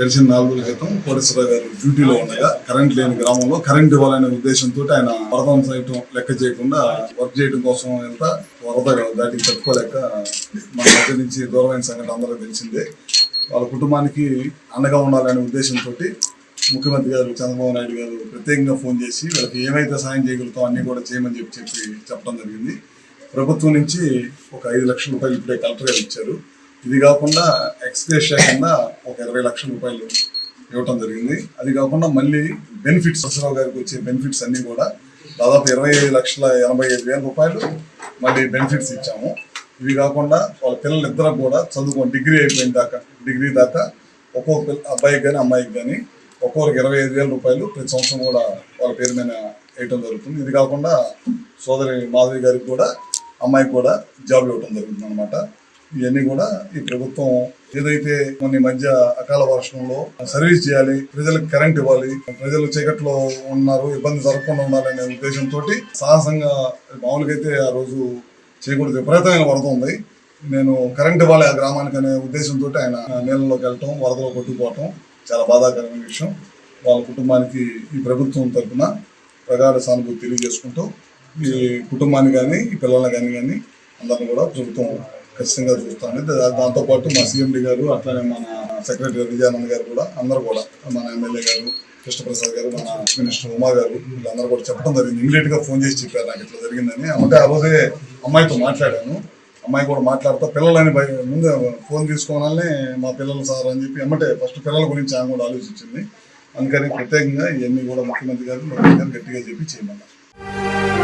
గడిచిన నాలుగు రోజుల క్రితం కోటేశ్వరరావు గారు డ్యూటీలో ఉండగా కరెంట్ లేని గ్రామంలో కరెంట్ ఇవ్వాలనే ఉద్దేశంతో ఆయన వరదం సైతం లెక్క చేయకుండా వర్క్ చేయడం కోసం ఎంత వరద దాటికి తట్టుకోలేక మన మధ్య నుంచి దూరమైన సంఘటన అందరూ తెలిసిందే. వాళ్ళ కుటుంబానికి అండగా ఉండాలనే ఉద్దేశంతో ముఖ్యమంత్రి గారు చంద్రబాబు నాయుడు గారు ప్రత్యేకంగా ఫోన్ చేసి వాళ్ళకి ఏమైతే సాయం చేయగలుగుతాం అన్నీ కూడా చేయమని చెప్పి చెప్పి చెప్పడం జరిగింది. ప్రభుత్వం నుంచి ఒక ఐదు లక్షల రూపాయలు ఇప్పుడే కలెక్టర్ గారు ఇచ్చారు. ఇది కాకుండా ఎక్స్ప్రెస్ కింద ఒక ఇరవై లక్షల రూపాయలు ఇవ్వటం జరిగింది. అది కాకుండా మళ్ళీ బెనిఫిట్స్ సరసరావు గారికి వచ్చే బెనిఫిట్స్ అన్నీ కూడా దాదాపు ఇరవై ఐదు లక్షల ఎనభై ఐదు వేల రూపాయలు మళ్ళీ బెనిఫిట్స్ ఇచ్చాము. ఇవి కాకుండా వాళ్ళ పిల్లలు ఇద్దరు కూడా చదువుకొని డిగ్రీ అయిపోయిన దాకా డిగ్రీ దాకా ఒక్కొక్క పిల్ల అబ్బాయికి కానీ అమ్మాయికి కానీ ఒక్కొక్కరికి ఇరవై ఐదు వేల రూపాయలు ప్రతి సంవత్సరం కూడా వాళ్ళ పేరు మీద వేయటం జరుగుతుంది. ఇది కాకుండా సోదరి మాధవి గారికి కూడా అమ్మాయికి కూడా జాబ్ ఇవ్వటం జరుగుతుంది అనమాట ఇవన్నీ కూడా ఈ ప్రభుత్వం ఏదైతే కొన్ని మధ్య అకాల వర్షంలో సర్వీస్ చేయాలి ప్రజలకు కరెంట్ ఇవ్వాలి ప్రజలు చీకట్లో ఉన్నారు ఇబ్బంది జరగకుండా ఉండాలనే ఉద్దేశంతో సాహసంగా మామూలుగా అయితే ఆ రోజు చేయకూడదు విపరీతమైన వరద ఉంది నేను కరెంట్ ఇవ్వాలి ఆ గ్రామానికి అనే ఉద్దేశంతో ఆయన నీళ్ళలోకి వెళ్ళటం వరదలో కొట్టుకుపోవటం చాలా బాధాకరమైన విషయం. వాళ్ళ కుటుంబానికి ఈ ప్రభుత్వం తరఫున ప్రగాఢ సానుభూతి తెలియజేసుకుంటూ ఈ కుటుంబాన్ని కానీ ఈ పిల్లల్ని కానీ కానీ అందరిని కూడా ప్రభుత్వం ఖచ్చితంగా చూస్తాను. దాంతోపాటు మా సీఎండి గారు అట్లానే మన సెక్రటరీ విజయానంద్ గారు కూడా అందరూ కూడా మన ఎమ్మెల్యే గారు కృష్ణప్రసాద్ గారు మన మినిస్టర్ ఉమా గారు వీళ్ళందరూ కూడా చెప్పడం జరిగింది. ఇమీడియట్గా ఫోన్ చేసి చెప్పారు నాకు ఇట్లా జరిగిందని. అంటే ఆ రోజే అమ్మాయితో మాట్లాడాను. అమ్మాయి కూడా మాట్లాడుతూ పిల్లలని భయ ముందు ఫోన్ తీసుకోవాలని మా పిల్లలు సార్ అని చెప్పి ఎమ్మటే ఫస్ట్ పిల్లల గురించి ఆమె కూడా ఆలోచించింది. అందుకని ప్రత్యేకంగా ఇవన్నీ కూడా ముఖ్యమంత్రి గారు ముఖ్యమంత్రి గారు గట్టిగా చెప్పి చేయమన్నారు.